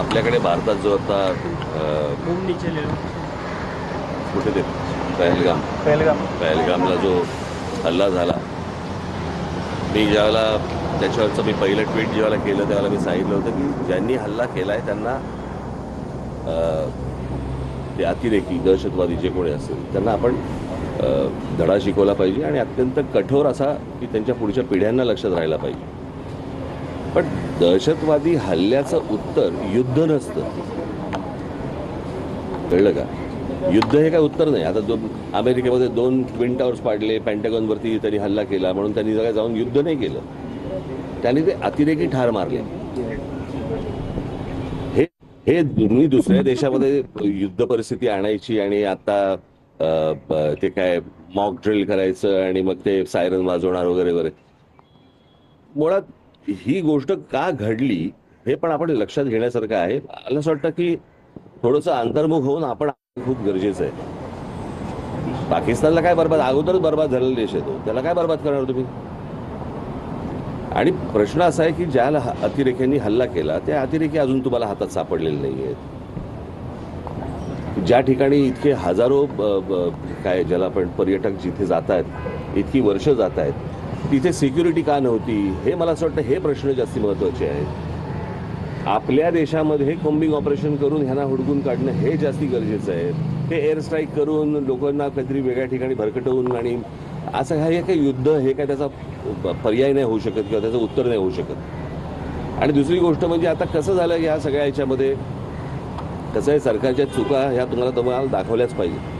आपल्याकडे भारतात जो आता कुठे ते? पहलगाम. पहलगाम. पहलगामला जो हल्ला झाला मी ज्यावेळेला त्याच्यावरचं मी पहिलं ट्विट ज्यावेळेला केलं त्यावेळेला मी सांगितलं होतं की ज्यांनी हल्ला केला आहे त्यांना ते अतिरेकी दहशतवादी जे कोणी असेल त्यांना आपण धडा शिकवला पाहिजे आणि अत्यंत कठोर असा की त्यांच्या पुढच्या पिढ्यांना लक्षात राहायला पाहिजे. पण दहशतवादी हल्ल्याचं उत्तर युद्ध नसतं. कळलं का? युद्ध हे काय उत्तर नाही. आता दोन अमेरिकेमध्ये दोन ट्विन टावर्स पाडले पॅन्टॅगॉनवरती त्यांनी हल्ला केला म्हणून त्यांनी जगा जाऊन युद्ध नाही केलं. त्यांनी ते अतिरेकी ठार मारले. हे हे तुम्ही दुसऱ्या देशामध्ये युद्ध परिस्थिती आणायची आणि आता ते काय मॉक ड्रिल करायचं आणि मग ते सायरन वाजवणार वगैरे वगैरे. मुळात ही गोष्ट का घडली हे पण आपण लक्षात घेण्यासारखं आहे. मला असं वाटतं की थोडंसं अंतर्मुख होऊन आपण खूप गरजेचं आहे. पाकिस्तानला काय बरबाद? अगोदरच बरबाद झालेला देश आहे तो. त्याला काय बरबाद करणार तुम्ही? आणि प्रश्न असा आहे की ज्या अतिरेक्यांनी हल्ला केला त्या अतिरेकी अजून तुम्हाला हातात सापडलेले नाही आहेत ज्या ठिकाणी इतके हजारो काय ज्याला आपण पर्यटक जिथे जात आहेत इतकी वर्ष जात आहेत तिथे सिक्युरिटी का नव्हती? हे मला असं वाटतं हे प्रश्न जास्त महत्त्वाचे आहेत. आपल्या देशामध्ये कोम्बिंग ऑपरेशन करून ह्यांना हुडकून काढणं हे जास्ती गरजेचं आहे. ते एअर स्ट्राईक करून लोकांना काहीतरी वेगळ्या ठिकाणी भरकटवून आणि असं हा हे काही युद्ध हे काय त्याचा पर्याय नाही होऊ शकत किंवा त्याचं उत्तर नाही होऊ शकत. आणि दुसरी गोष्ट म्हणजे आता कसं झालं या सगळ्या ह्याच्यामध्ये कसं आहे सरकारच्या चुका ह्या तुम्हाला तुम्हाला दाखवल्याच पाहिजे.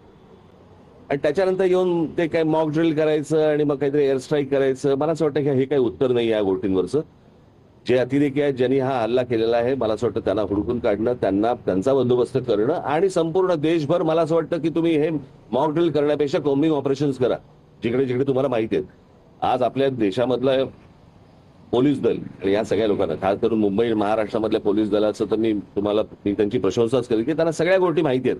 आणि त्याच्यानंतर येऊन ते काय मॉक ड्रिल करायचं आणि मग काहीतरी एअर स्ट्राईक करायचं. मला असं वाटतं की हे काही उत्तर नाही या गोष्टींवरचं. जे अतिरेकी आहेत ज्यांनी हा हल्ला केलेला आहे मला असं वाटतं त्यांना हुडकून काढणं त्यांना त्यांचा बंदोबस्त करणं आणि संपूर्ण देशभर मला असं वाटतं की तुम्ही हे मॉक ड्रिल करण्यापेक्षा कॉम्बिंग ऑपरेशन्स करा. जिकडे जिकडे तुम्हाला माहिती आहेत. आज आपल्या देशामधलं पोलीस दल आणि या सगळ्या लोकांना खास करून मुंबई महाराष्ट्रामधल्या पोलीस दलाचं तर मी तुम्हाला मी त्यांची प्रशंसाच करेल की त्यांना सगळ्या गोष्टी माहिती आहेत.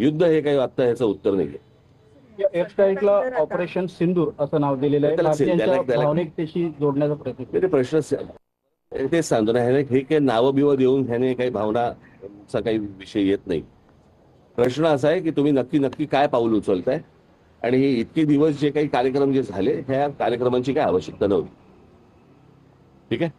युद्ध हे काही आता ह्याचं उत्तर नाही ऑपरेशन सिंदूर असं नाव दिलेलं आहे. भावनिकतेशी जोडण्याचा प्रयत्न प्रश्न तेच सांगतो ना ह्याने हे काही नावं बिवं देऊन ह्याने काही भावनाचा काही विषय येत नाही. प्रश्न असा आहे की तुम्ही नक्की नक्की काय पाऊल उचलताय? आणि हे इतके दिवस जे काही कार्यक्रम जे झाले ह्या कार्यक्रमांची काय आवश्यकता नव्हती. ठीक आहे?